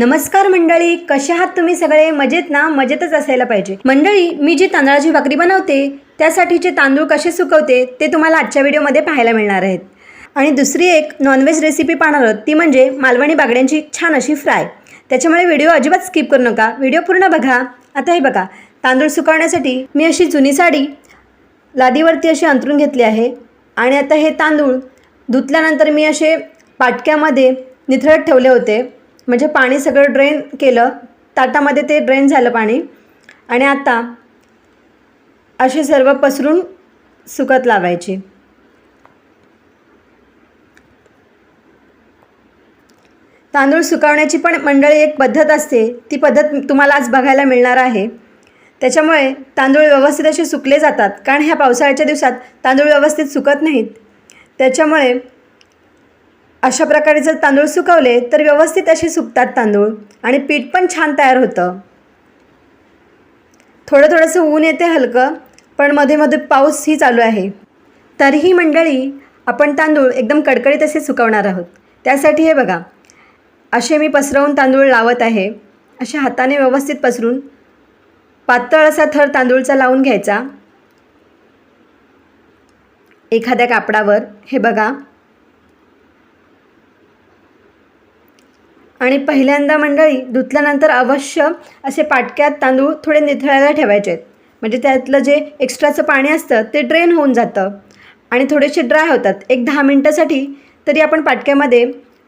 नमस्कार मंडळी कसे आहात तुम्ही सगळे? मजेत ना? मजेतच असायला पाहिजे. मंडळी मी जी तांदळाची भाकरी बनवते त्यासाठीचे तांदूळ कसे सुकवते ते तुम्हाला आजच्या व्हिडिओमध्ये पाहायला मिळणार आहेत. आणि दुसरी एक नॉनव्हेज रेसिपी पाहणार आहोत ती म्हणजे मालवणी बागड्यांची छान अशी फ्राय त्याच्यामुळे व्हिडिओ अजिबात स्किप करू नका. व्हिडिओ पूर्ण बघा. आता हे बघा. तांदूळ सुकवण्यासाठी मी अशी जुनी साडी लादीवरती अशी अंतरून घेतली आहे. आणि आता हे तांदूळ धुतल्यानंतर मी असे पाटक्यामध्ये निथळत ठेवले होते. म्हणजे पाणी सगळं ड्रेन केलं ताटामध्ये ते ड्रेन झालं पाणी. आणि आता असे सर्व पसरून सुकत लावायचे. तांदूळ सुकवण्याची पण मंडळी एक पद्धत असते. ती पद्धत तुम्हाला आज बघायला मिळणार आहे. त्याच्यामुळे तांदूळ व्यवस्थित असे सुकले जातात. कारण ह्या पावसाळ्याच्या दिवसात तांदूळ व्यवस्थित सुकत नाहीत. त्याच्यामुळे अशा प्रकारे जर तांदूळ सुकवले तर व्यवस्थित असे सुकतात तांदूळ आणि पीठ पण छान तयार होतं. थोडं थोडंसं ऊन येते हलकं पण मध्ये मध्ये पाऊस ही चालू आहे. तरीही मंडळी आपण तांदूळ एकदम कडकडीत असे सुकवणार आहोत. त्यासाठी हे बघा असे मी पसरवून तांदूळ लावत आहे. असे हाताने व्यवस्थित पसरून पातळ असा थर तांदूळचा लावून घ्यायचा. एखाद्या कापडावर हे बघा आणि पहिल्यांदा मंडळी धुतल्यानंतर अवश्य असे पाटक्यात तांदूळ थोडे निथळायला ठेवायचे आहेत. म्हणजे त्यातलं जे एक्स्ट्राचं पाणी असतं ते ड्रेन होऊन जातं. आणि थोडेसे ड्राय होतात. एक दहा मिनटासाठी तरी आपण पाटक्यामध्ये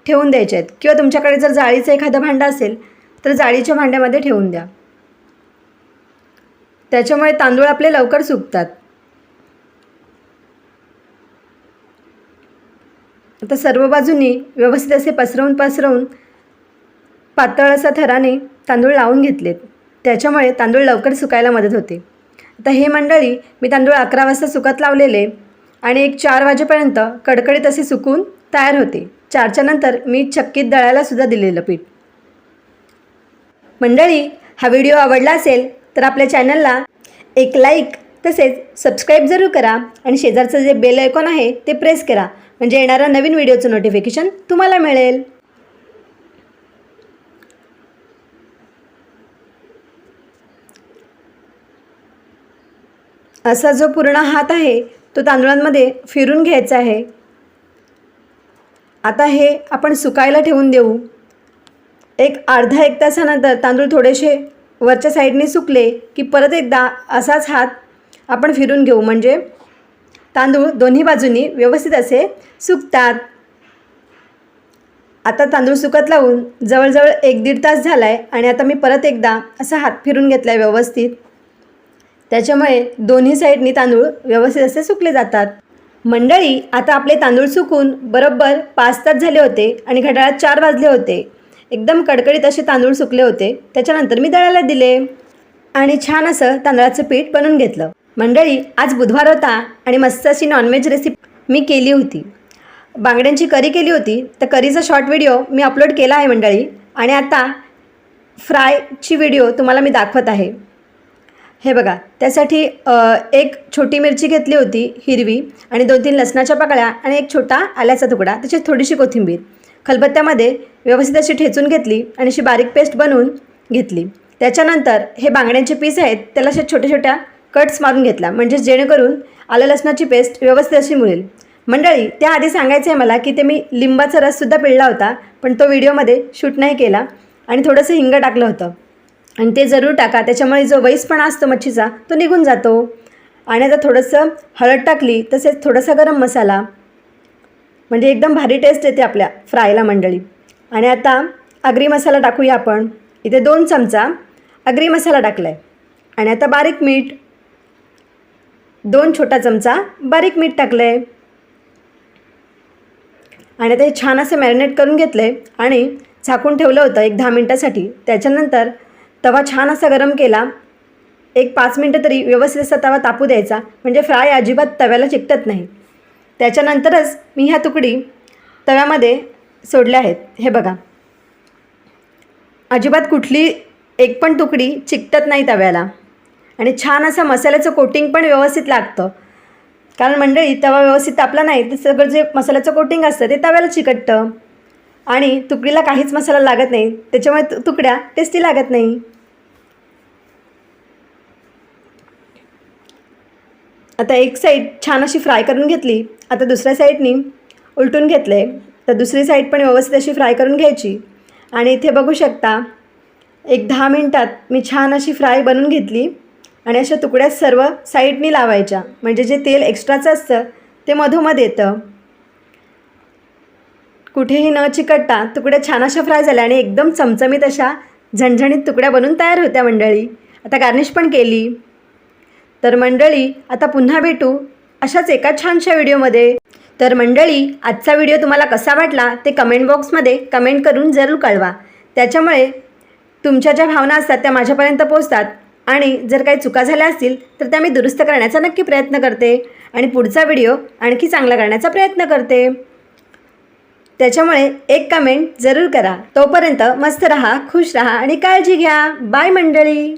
ठेवून द्यायचे आहेत. किंवा तुमच्याकडे जर जाळीचं एखादं भांडं असेल तर जाळीच्या भांड्यामध्ये ठेवून द्या. त्याच्यामुळे तांदूळ आपले लवकर सुकतात. आता सर्व बाजूंनी व्यवस्थित असे पसरवून पसरवून पातळ असा थराने तांदूळ लावून घेतलेत. त्याच्यामुळे तांदूळ लवकर सुकायला मदत होते. आता हे मंडळी मी तांदूळ अकरा वाजता सुकत लावलेले आणि एक चार वाजेपर्यंत कडकडीत असे सुकून तयार होते. चारच्या नंतर मी चक्कीत दळायलासुद्धा दिलेलं पीठ. मंडळी हा व्हिडिओ आवडला असेल तर आपल्या चॅनलला एक लाईक तसेच सबस्क्राईब जरूर करा आणि शेजारचं जे बेल आयकॉन आहे ते प्रेस करा. म्हणजे येणारा नवीन व्हिडिओचं नोटिफिकेशन तुम्हाला मिळेल. असा जो पूर्ण हात आहे तो तांदूळांमध्ये फिरून घ्यायचा आहे. आता हे आपण सुकायला ठेवून देऊ. एक अर्धा एक तासानंतर तांदूळ थोडेसे वरच्या साईडने सुकले की परत एकदा असाच हात आपण फिरून घेऊ. म्हणजे तांदूळ दोन्ही बाजूंनी व्यवस्थित असे सुकतात. आता तांदूळ सुकत लावून जवळजवळ एक दीड तास झाला आहे आणि आता मी परत एकदा असा हात फिरून घेतला आहे व्यवस्थित. त्याच्यामुळे दोन्ही साईडनी तांदूळ व्यवस्थित असे सुकले जातात. मंडळी आता आपले तांदूळ सुकून बरोबर पाच तास झाले होते आणि घड्याळात चार वाजले होते. एकदम कडकडीत असे तांदूळ सुकले होते. त्याच्यानंतर मी दळायला दिले आणि छान असं तांदळाचं पीठ बनवून घेतलं. मंडळी आज बुधवार होता आणि मस्त अशी नॉनव्हेज रेसिपी मी केली होती. बांगड्यांची करी केली होती. तर करीचा शॉर्ट व्हिडिओ मी अपलोड केला आहे मंडळी. आणि आता फ्रायची व्हिडिओ तुम्हाला मी दाखवत आहे. हे बघा त्यासाठी एक छोटी मिरची घेतली होती हिरवी आणि दोन तीन लसणाच्या पाकळ्या आणि एक छोटा आल्याचा तुकडा त्याची थोडीशी कोथिंबीर. खलबत्त्यामध्ये व्यवस्थित अशी ठेचून घेतली आणि अशी बारीक पेस्ट बनवून घेतली. त्याच्यानंतर हे बांगड्यांचे पीस आहेत त्याला अशा छोट्या छोट्या कट्स मारून घेतला म्हणजे जेणेकरून आलं लसणाची पेस्ट व्यवस्थित अशी मिळेल. मंडळी त्याआधी सांगायचं आहे मला की ते मी लिंबाचा रससुद्धा पिळला होता पण तो व्हिडिओमध्ये शूट नाही केला आणि थोडंसं हिंग टाकलं होतं. आणि ते जरूर टाका. त्याच्यामुळे जो वैसपणा असतो मच्छीचा तो निघून जातो. आणि आता थोडंसं हळद टाकली तसेच थोडासा गरम मसाला. म्हणजे एकदम भारी टेस्ट येते आपल्या फ्रायला मंडळी. आणि आता आगरी मसाला टाकूया आपण. इथे दोन चमचा आगरी मसाला टाकला आहे आणि आता बारीक मीठ दोन छोटा चमचा बारीक मीठ टाकलं आहे आणि आता हे छान असं मॅरिनेट करून घेतलं आहे आणि झाकून ठेवलं होतं एक दहा मिनटासाठी. त्याच्यानंतर तवा छान असा गरम केला. एक पाच मिनटं तरी व्यवस्थित असा तवा तापू द्यायचा. म्हणजे फ्राय अजिबात तव्याला चिकटत नाही. त्याच्यानंतरच मी ह्या तुकडी तव्यामध्ये सोडल्या आहेत. हे बघा. अजिबात कुठली एक पण तुकडी चिकटत नाही तव्याला. आणि छान असं मसाल्याचं कोटिंग पण व्यवस्थित लागतं. कारण मंडळी तवा व्यवस्थित तापला नाही तर सगळं जे मसाल्याचं कोटिंग असतं ते तव्याला चिकटतं. आणि तुकडीला काहीच मसाला लागत नाही. त्याच्यामुळे तु तुकड्या टेस्टी लागत नाही. आता एक साईड छान अशी फ्राय करून घेतली. आता दुसऱ्या साईडनी उलटून घेतले. तर दुसरी साईड पण व्यवस्थित अशी फ्राय करून घ्यायची. आणि इथे बघू शकता एक दहा मिनटात मी छान अशी फ्राय बनवून घेतली. आणि अशा तुकड्या सर्व साईडनी लावायच्या. म्हणजे जे तेल एक्स्ट्राचं असतं ते मधोमध येतं. कुठेही न चिकटता तुकड्या छान अशा फ्राय झाल्या आणि एकदम चमचमीत अशा झणझणीत तुकड्या बनून तयार होत्या मंडळी. आता गार्निश पण केली. तर मंडळी आता पुन्हा भेटू अशाच एका छानशा व्हिडिओमध्ये. तर मंडळी आजचा व्हिडिओ तुम्हाला कसा वाटला ते कमेंट बॉक्समध्ये कमेंट करून जरूर कळवा. त्याच्यामुळे तुमच्या ज्या भावना असतात त्या माझ्यापर्यंत पोचतात आणि जर काही चुका झाल्या असतील तर त्या मी दुरुस्त करण्याचा नक्की प्रयत्न करते आणि पुढचा व्हिडिओ आणखी चांगला करण्याचा प्रयत्न करते. त्याच्यामुळे एक कमेंट जरूर करा. तोपर्यंत मस्त रहा खुश रहा आणि काळजी घ्या. बाय मंडळी.